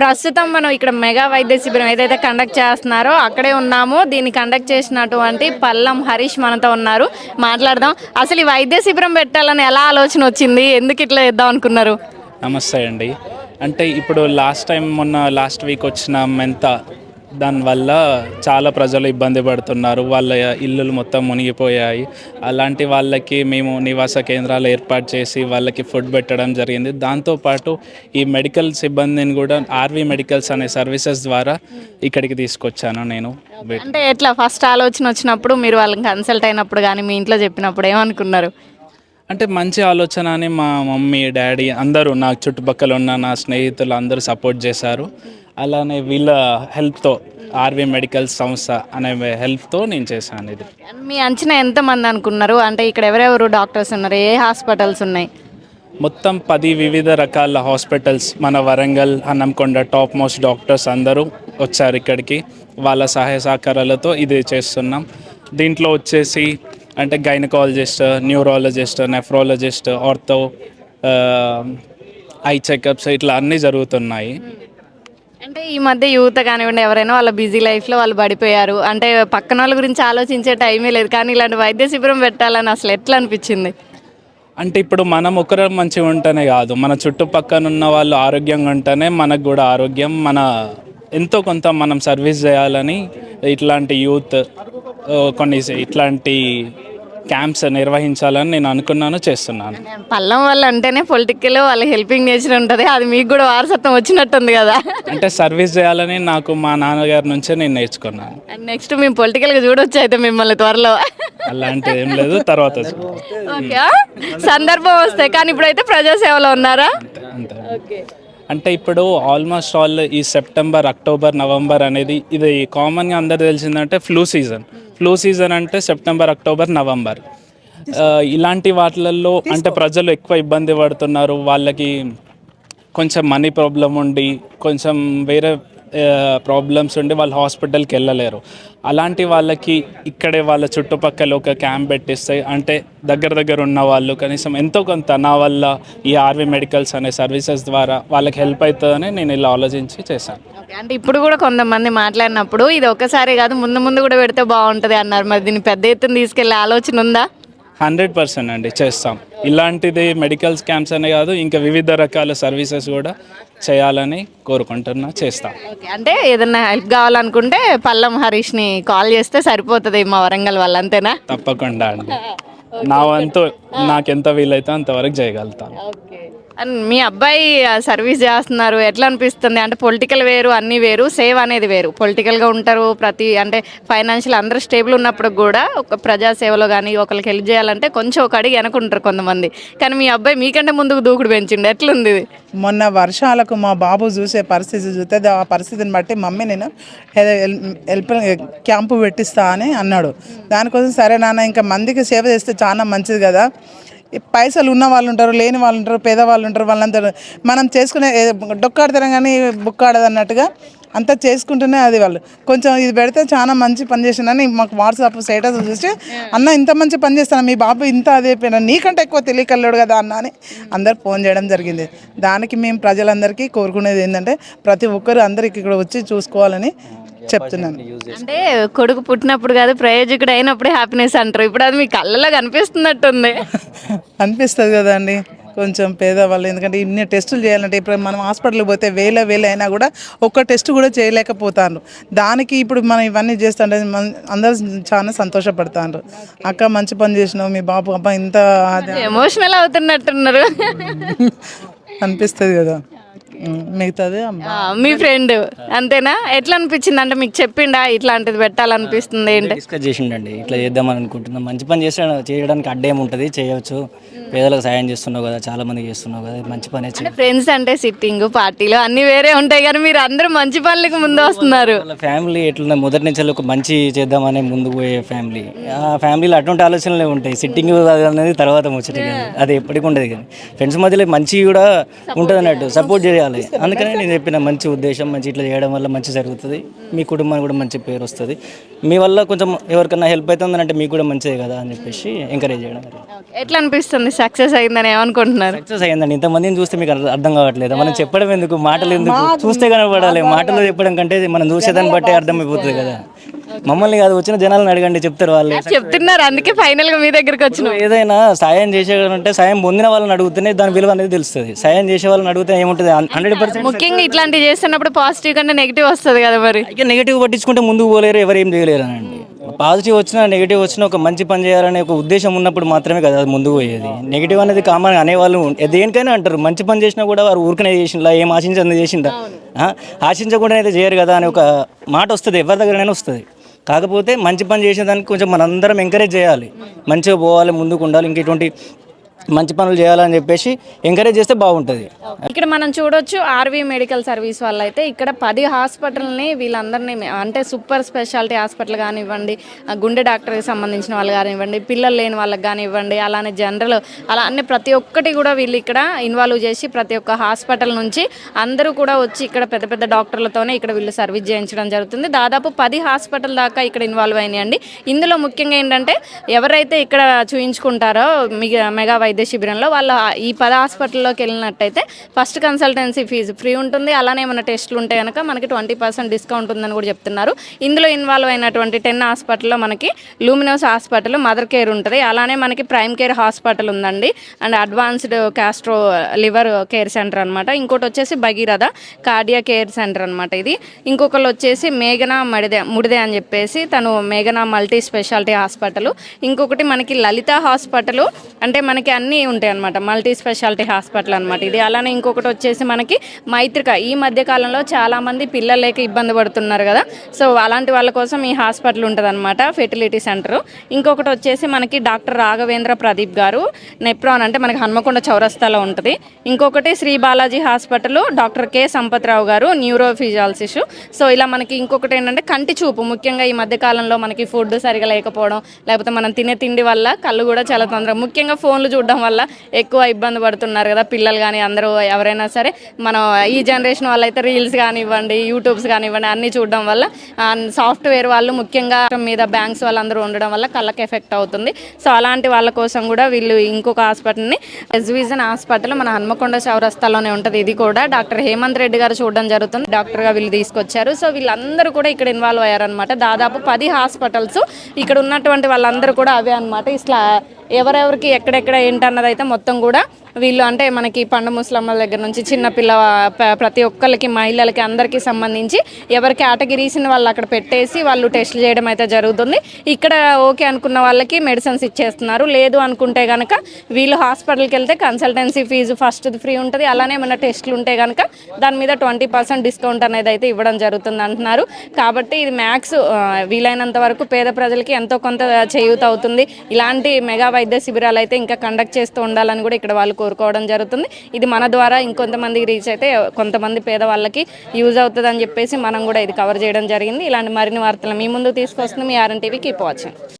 ప్రస్తుతం మనం ఇక్కడ మెగా వైద్య శిబిరం ఏదైతే కండక్ట్ చేస్తున్నారో అక్కడే ఉన్నాము. దీన్ని కండక్ట్ చేసినటువంటి పల్లం హరీష్ మనతో ఉన్నారు. మాట్లాడదాం. అసలు ఈ వైద్య శిబిరం పెట్టాలని ఎలా ఆలోచన వచ్చింది? ఎందుకు ఇట్లా చేద్దాం అనుకున్నారు? నమస్తే అండి. అంటే ఇప్పుడు లాస్ట్ టైం మొన్న లాస్ట్ వీక్ వచ్చిన మెంత దానివల్ల చాలా ప్రజలు ఇబ్బంది పడుతున్నారు. వాళ్ళ ఇల్లులు మొత్తం మునిగిపోయాయి. అలాంటి వాళ్ళకి మేము నివాస కేంద్రాలు ఏర్పాటు చేసి వాళ్ళకి ఫుడ్ పెట్టడం జరిగింది. దాంతోపాటు ఈ మెడికల్ సిబ్బందిని కూడా ఆర్వీ మెడికల్స్ అనే సర్వీసెస్ ద్వారా ఇక్కడికి తీసుకొచ్చాను నేను. అంటే ఎట్లా ఫస్ట్ ఆలోచన వచ్చినప్పుడు మీరు వాళ్ళని కన్సల్ట్ అయినప్పుడు కానీ మీ ఇంట్లో చెప్పినప్పుడు ఏమనుకున్నారు? అంటే మంచి ఆలోచన అని మా మమ్మీ డాడీ అందరూ నా చుట్టుపక్కల ఉన్న నా స్నేహితులు అందరూ సపోర్ట్ చేశారు. అలానే వీళ్ళ హెల్ప్తో ఆర్వీ మెడికల్ సంస్థ అనే హెల్ప్తో నేను చేశాను ఇది. మీ అంచనా ఎంతమంది అనుకున్నారు? అంటే ఇక్కడ ఎవరెవరు డాక్టర్స్ ఉన్నారు? ఏ హాస్పిటల్స్ ఉన్నాయి? మొత్తం పది వివిధ రకాల హాస్పిటల్స్. మన Warangal Hanamkonda top most doctors అందరూ వచ్చారు ఇక్కడికి. వాళ్ళ సహాయ సహకారాలతో ఇది చేస్తున్నాం. దీంట్లో వచ్చేసి అంటే gynaecologist neurologist nephrologist ortho eye checkups ఇట్లా అన్నీ జరుగుతున్నాయి. అంటే ఈ మధ్య యూత్ కానివ్వండి ఎవరైనా వాళ్ళ బిజీ లైఫ్లో వాళ్ళు పడిపోయారు. అంటే పక్కన వాళ్ళ గురించి ఆలోచించే టైమే లేదు కానీ ఇలాంటి వైద్య శిబిరం పెట్టాలని అసలు ఎట్లా అనిపించింది? అంటే ఇప్పుడు మనం ఒకరు మంచిగా ఉంటేనే కాదు మన చుట్టుపక్కల ఉన్న వాళ్ళు ఆరోగ్యంగా ఉంటేనే మనకు కూడా ఆరోగ్యం మన ఎంతో కొంత మనం సర్వీస్ చేయాలని ఇట్లాంటి యూత్ కొన్ని ఇట్లాంటి క్యాంప్స్ నిర్వహించాలని నేను అనుకున్నాను చేస్తున్నాను. పల్లం వల్ల అంటేనే పొలిటికల్ వాళ్ళ హెల్పింగ్ నేచర్ ఉంటుంది. అది మీకు కూడా వారసత్వం వచ్చినట్టుంది కదా. అంటే సర్వీస్ చేయాలని నాకు మా నాన్నగారి నుంచే నేను నేర్చుకున్నాను. నెక్స్ట్ మేము పొలిటికల్గా చూడొచ్చు అయితే మిమ్మల్ని త్వరలో. అలాంటిది ఏం లేదు తర్వాత ఓకే సందర్భం వస్తే కానీ ఇప్పుడైతే ప్రజాసేవలో ఉన్నారా? ఓకే అంటే ఇప్పుడు ఆల్మోస్ట్ ఆల్ ఈ సెప్టెంబర్ అక్టోబర్ నవంబర్ అనేది ఇది కామన్గా అందరు తెలిసిందంటే ఫ్లూ సీజన్ ఫ్లూ సీజన్ అంటే సెప్టెంబర్ అక్టోబర్ నవంబర్ ఇలాంటి వాటిలలో అంటే ప్రజలు ఎక్కువ ఇబ్బంది పడుతున్నారు. వాళ్ళకి కొంచెం మనీ ప్రాబ్లం ఉండి కొంచెం వేరే ప్రాబ్లమ్స్ ఉండి వాళ్ళు హాస్పిటల్కి వెళ్ళలేరు. అలాంటి వాళ్ళకి ఇక్కడే వాళ్ళ చుట్టుపక్కల ఒక క్యాంప్ పెట్టిస్తే అంటే దగ్గర దగ్గర ఉన్న వాళ్ళు కనీసం ఎంతో కొంత నా వల్ల ఈ ఆర్వీ మెడికల్స్ అనే సర్వీసెస్ ద్వారా వాళ్ళకి హెల్ప్ అవుతుందని నేను ఇలా ఆలోచించి చేశాను. అంటే ఇప్పుడు కూడా కొంతమంది మాట్లాడినప్పుడు ఇది ఒకసారి కాదు ముందు ముందు కూడా పెడితే బాగుంటుంది అన్నారు. మరి దీన్ని పెద్ద ఎత్తున తీసుకెళ్ళే ఆలోచన ఉందా? హండ్రెడ్ పర్సెంట్ అండి చేస్తాం. ఇలాంటిది మెడికల్ స్కామ్స్ అనే కాదు ఇంకా వివిధ రకాల సర్వీసెస్ కూడా చేయాలని కోరుకుంటున్నా చేస్తాం. అంటే ఏదన్నా హెల్ప్ కావాలనుకుంటే పల్లం హరీష్ని కాల్ చేస్తే సరిపోతుంది మా వరంగల్ వాళ్ళు అంతేనా? తప్పకుండా అండి. నా వంతు నాకెంత వీలైతే అంతవరకు చేయగలుగుతాను. అండ్ మీ అబ్బాయి సర్వీస్ చేస్తున్నారు. ఎట్లా అనిపిస్తుంది? అంటే పొలిటికల్ వేరు అన్నీ వేరు సేవ్ అనేది వేరు. పొలిటికల్గా ఉంటారు ప్రతి అంటే ఫైనాన్షియల్ అందరూ స్టేబుల్ ఉన్నప్పుడు కూడా ఒక ప్రజా సేవలో కానీ ఒకరికి హెల్ప్ చేయాలంటే కొంచెం ఒక అడిగి వెనకుంటారు కొంతమంది. కానీ మీ అబ్బాయి మీకంటే ముందుకు దూకుడు పెంచిండు. ఎట్లుంది మొన్న వర్షాలకు మా బాబు చూసే పరిస్థితి చూస్తే ఆ పరిస్థితిని బట్టి మమ్మీ నేను హెల్ప్ క్యాంపు పెట్టిస్తా అని అన్నాడు. దానికోసం సరే నాన్న ఇంకా మందికి సేవ చేస్తే చాలా మంచిది కదా. పైసలు ఉన్న వాళ్ళు ఉంటారు లేని వాళ్ళు ఉంటారు పేదవాళ్ళు ఉంటారు వాళ్ళంతా మనం చేసుకునే డొక్కాడతారం కానీ బుక్కాడదు అన్నట్టుగా అంతా చేసుకుంటూనే అది వాళ్ళు. కొంచెం ఇది పెడితే చాలా మంచి పని చేసిందని మాకు వాట్సాప్ స్టేటస్ చూసి అన్న ఇంత మంచి పని చేస్తాను మీ బాబు ఇంత అదే పని నీకంటే ఎక్కువ తెలియకల్లాడు కదా అన్న అని అందరు ఫోన్ చేయడం జరిగింది. దానికి మేము ప్రజలందరికీ కోరుకునేది ఏంటంటే ప్రతి ఒక్కరు అందరికి ఇక్కడ వచ్చి చూసుకోవాలని చెప్తున్నాను. అంటే కొడుకు పుట్టినప్పుడు కాదు ప్రయోజకుడు అయినప్పుడే హ్యాపీనెస్ అంటారు. ఇప్పుడు అది మీ కళ్ళలో కనిపిస్తున్నట్టుంది. అనిపిస్తుంది కదండి. కొంచెం పేదవాళ్ళు ఎందుకంటే ఇన్ని టెస్టులు చేయాలంటే ఇప్పుడు మనం హాస్పిటల్కి పోతే వేల వేలు అయినా కూడా ఒక్క టెస్ట్ కూడా చేయలేకపోతాను దానికి ఇప్పుడు మనం ఇవన్నీ చేస్తుంటే మన- అందరూ చాలా సంతోషపడతారు అక్క మంచి పని చేసినావు మీ బాబు అబ్బా ఇంత ఎమోషనల్ అవుతున్నట్టున్నారు. అనిపిస్తుంది కదా. మిగతాది మీ ఫ్రెండ్ అంతేనా? ఎట్లా అనిపించింది? అంటే మీకు చెప్పిండా? ఇట్లాంటిది పెట్టాలనిపిస్తుంది ఏంటి? డిస్కస్ చేసిండండి. ఇట్లా చేద్దామని అనుకుంటున్నాం. మంచి పని చేస్తే చేయడానికి అడ్డేం ఉంటుంది. చేయవచ్చు పేదలకు సాయం చేస్తున్నావు కదా చాలా మందికి చేస్తున్నావు కదా మంచి పని అంటే ఫ్రెండ్స్ అంటే సిట్టింగ్ పార్టీలు అన్ని వేరే ఉంటాయి కానీ మీరు అందరూ మంచి పనులకు ముందు వస్తున్నారు. వాళ్ళ ఫ్యామిలీ ఎట్లున్నా మొదటి నుంచి ఒక మంచి చేద్దామని ముందుకు పోయే ఫ్యామిలీ ఆ ఫ్యామిలీలో అటువంటి ఆలోచనలే ఉంటాయి. సిట్టింగ్ అనేది తర్వాత ముచ్చట కానీ అది ఎప్పటికీ ఉండదు కానీ. ఫ్రెండ్స్ మధ్యలో మంచి కూడా ఉంటుంది అన్నట్టు. సపోర్ట్ చేయాలి. అందుకనే నేను చెప్పిన మంచి ఉద్దేశం మంచి ఇట్లా చేయడం వల్ల మంచి జరుగుతుంది. మీ కుటుంబానికి కూడా మంచి పేరు వస్తుంది. మీ వల్ల కొంచెం ఎవరికైనా హెల్ప్ అవుతుంది అంటే మీకు కూడా మంచిదే కదా అని చెప్పేసి ఎంకరేజ్ చేయడం. ఎట్లా అనిపిస్తుంది సక్సెస్ అయిందని ఏమనుకుంటున్నారు? సక్సెస్ అయ్యిందండి ఇంతమందిని చూస్తే మీకు అర్థం- కావట్లేదు. మనం చెప్పడం ఎందుకు? మాటలు ఎందుకు? చూస్తే కనపడాలి మాటలు చెప్పడం కంటే మనం చూసేదాన్ని బట్టే అర్థమైపోతుంది కదా. మమ్మల్ని కాదు వచ్చిన జనాలను అడగండి చెప్తారు వాళ్ళే. చెప్తున్నారు. అందుకే ఫైనల్గా మీ దగ్గరికి వచ్చిన. ఏదైనా సాయం చేసేదంటే సాయం పొందిన వాళ్ళని అడుగుతూనే దాని విలువ అనేది తెలుస్తుంది. సాయం చేసే వాళ్ళని అడిగితే ఏముంటుంది? హండ్రెడ్ పర్సెంట్ ముఖ్యంగా ఇట్లాంటివి చేస్తున్నప్పుడు పాజిటివ్ కంటే నెగిటివ్ వస్తుంది కదా మరి. ఇక నెగిటివ్ పట్టించుకుంటే ముందుకు పోలేరు ఎవరు ఏం చేయలేరు అనండి పాజిటివ్ వచ్చినా నెగిటివ్ వచ్చినా ఒక మంచి పని చేయాలనే ఒక ఉద్దేశం ఉన్నప్పుడు మాత్రమే కదా అది ముందుకు పోయేది. నెగిటివ్ అనేది కామన్ అనేవాళ్ళు దేనికైనా అంటారు. మంచి పని చేసినా కూడా వారు ఊరికనే చేసిందా ఏం ఆశించింది చేసిందా? ఆశించకుండా అయితే చేయరు కదా అని ఒక మాట వస్తుంది. ఎవరి దగ్గరైనా వస్తుంది. కాకపోతే మంచి పని చేసిన దానికి కొంచెం మనందరం ఎంకరేజ్ చేయాలి. మంచిగా పోవాలి ముందుకు ఉండాలి. ఇంక ఇటువంటి మంచి పనులు చేయాలని చెప్పేసి ఎంకరేజ్ చేస్తే బాగుంటుంది. ఇక్కడ మనం చూడొచ్చు ఆర్వీ మెడికల్ సర్వీస్ వాళ్ళు అయితే ఇక్కడ పది హాస్పిటల్ని వీళ్ళందరినీ అంటే సూపర్ స్పెషాలిటీ హాస్పిటల్ కానివ్వండి గుండె డాక్టర్కి సంబంధించిన వాళ్ళు కానివ్వండి పిల్లలు లేని వాళ్ళకి కానివ్వండి అలానే జనరల్ అలా అన్ని ప్రతి ఒక్కటి కూడా వీళ్ళు ఇక్కడ ఇన్వాల్వ్ చేసి ప్రతి ఒక్క హాస్పిటల్ నుంచి అందరూ కూడా వచ్చి ఇక్కడ పెద్ద పెద్ద డాక్టర్లతోనే ఇక్కడ వీళ్ళు సర్వీస్ చేయించడం జరుగుతుంది. దాదాపు పది హాస్పిటల్ దాకా ఇక్కడ ఇన్వాల్వ్ అయినాయండి. ఇందులో ముఖ్యంగా ఏంటంటే ఎవరైతే ఇక్కడ చూయించుకుంటారో మిగ మెగా వైద్య శిబిరంలో వాళ్ళు ఈ పద హాస్పిటల్లోకి వెళ్ళినట్టయితే ఫస్ట్ కన్సల్టెన్సీ ఫీజు ఫ్రీ ఉంటుంది. అలానే ఏమైనా టెస్టులు ఉంటే కనుక మనకి ట్వంటీ పర్సెంట్ డిస్కౌంట్ ఉందని కూడా చెప్తున్నారు. ఇందులో ఇన్వాల్వ్ అయినటువంటి టెన్ హాస్పిటల్లో మనకి లూమినోస్ హాస్పిటల్ మదర్ కేర్ ఉంటుంది. అలానే మనకి ప్రైమ్ కేర్ హాస్పిటల్ ఉందండి. And advanced gastro liver care centre అనమాట ఇంకోటి వచ్చేసి భగీరథ కార్డియా కేర్ సెంటర్ అనమాట ఇది. ఇంకొకరు వచ్చేసి మేఘనా మడిదే ముడిదే అని చెప్పేసి తను మేఘనా మల్టీ స్పెషాలిటీ హాస్పిటల్. ఇంకొకటి మనకి లలిత హాస్పిటల్. అంటే మనకి అన్నీ ఉంటాయి అనమాట మల్టీ స్పెషాలిటీ హాస్పిటల్ అనమాట ఇది. అలానే ఇంకొకటి వచ్చేసి మనకి మైత్రిక. ఈ మధ్య కాలంలో చాలామంది పిల్లలు లేక ఇబ్బంది పడుతున్నారు కదా. సో అలాంటి వాళ్ళ కోసం ఈ హాస్పిటల్ ఉంటుంది అనమాట ఫెర్టిలిటీ సెంటర్. ఇంకొకటి వచ్చేసి మనకి డాక్టర్ రాఘవేంద్ర ప్రదీప్ గారు నెప్రాన్ అంటే మనకి హన్మకొండ చౌరస్తాలో ఉంటుంది. ఇంకొకటి Shri Balaji hospital doctor K. Sampatrao గారు న్యూరో ఫిజియాలజిస్ట్ సో ఇలా మనకి ఇంకొకటి ఏంటంటే కంటి చూపు. ముఖ్యంగా ఈ మధ్య కాలంలో మనకి ఫుడ్ సరిగా లేకపోవడం లేకపోతే మనం తినే తిండి వల్ల కళ్ళు కూడా చాలా తొందరగా ముఖ్యంగా ఫోన్లు చూడడం వల్ల ఎక్కువ ఇబ్బంది పడుతున్నారు కదా పిల్లలు కానీ అందరూ ఎవరైనా సరే. మనం ఈ జనరేషన్ వాళ్ళైతే రీల్స్ కానివ్వండి యూట్యూబ్స్ కానివ్వండి అన్నీ చూడడం వల్ల సాఫ్ట్వేర్ వాళ్ళు ముఖ్యంగా మీద బ్యాంక్స్ వాళ్ళందరూ ఉండడం వల్ల కళ్ళకి ఎఫెక్ట్ అవుతుంది. సో అలాంటి వాళ్ళ కోసం కూడా వీళ్ళు ఇంకొక హాస్పిటల్ని ఎస్విజన్ హాస్పిటల్ మన హన్మకొండ చౌరస్తాలోనే ఉంటుంది. ఇది కూడా డాక్టర్ హేమంత్ రెడ్డి గారు చూడడం జరుగుతుంది. డాక్టర్గా వీళ్ళు తీసుకొచ్చారు. సో వీళ్ళందరూ కూడా ఇక్కడ ఇన్వాల్వ్ అయ్యారనమాట దాదాపు పది హాస్పిటల్స్ ఇక్కడ ఉన్నటువంటి వాళ్ళందరూ కూడా అవే అనమాట ఇట్లా ఎవరెవరికి ఎక్కడెక్కడ ఏంటన్నదైతే మొత్తం కూడా వీళ్ళు అంటే మనకి పండు ముసలమ్మల దగ్గర నుంచి చిన్న పిల్ల ప్రతి ఒక్కరికి మహిళలకి అందరికీ సంబంధించి ఎవరి కేటగిరీస్ని వాళ్ళు అక్కడ పెట్టేసి వాళ్ళు టెస్టులు చేయడం అయితే జరుగుతుంది. ఇక్కడ ఓకే అనుకున్న వాళ్ళకి మెడిసిన్స్ ఇచ్చేస్తున్నారు. లేదు అనుకుంటే కనుక వీళ్ళు హాస్పిటల్కి వెళ్తే కన్సల్టెన్సీ ఫీజు ఫస్ట్ ఫ్రీ ఉంటుంది. అలానే ఏమైనా టెస్టులు ఉంటే కనుక దాని మీద ట్వంటీ పర్సెంట్ డిస్కౌంట్ అనేది అయితే ఇవ్వడం జరుగుతుంది అంటున్నారు. కాబట్టి ఇది మ్యాక్స్ వీలైనంత వరకు పేద ప్రజలకి ఎంతో కొంత చేయూత అవుతుంది. ఇలాంటి మెగా వైద్య శిబిరాలు అయితే ఇంకా కండక్ట్ చేస్తూ ఉండాలని కూడా ఇక్కడ వాళ్ళు కోరుకోవడం జరుగుతుంది. ఇది మన ద్వారా ఇంకొంతమందికి రీచ్ అయితే కొంతమంది పేదవాళ్ళకి యూజ్ అవుతుంది అని చెప్పేసి మనం కూడా ఇది కవర్ చేయడం జరిగింది. ఇలాంటి మరిన్ని వార్తలు మీ ముందు తీసుకొస్తుంది మీ ఆర్ఎన్ టీవీ కీప్ వాచింగ్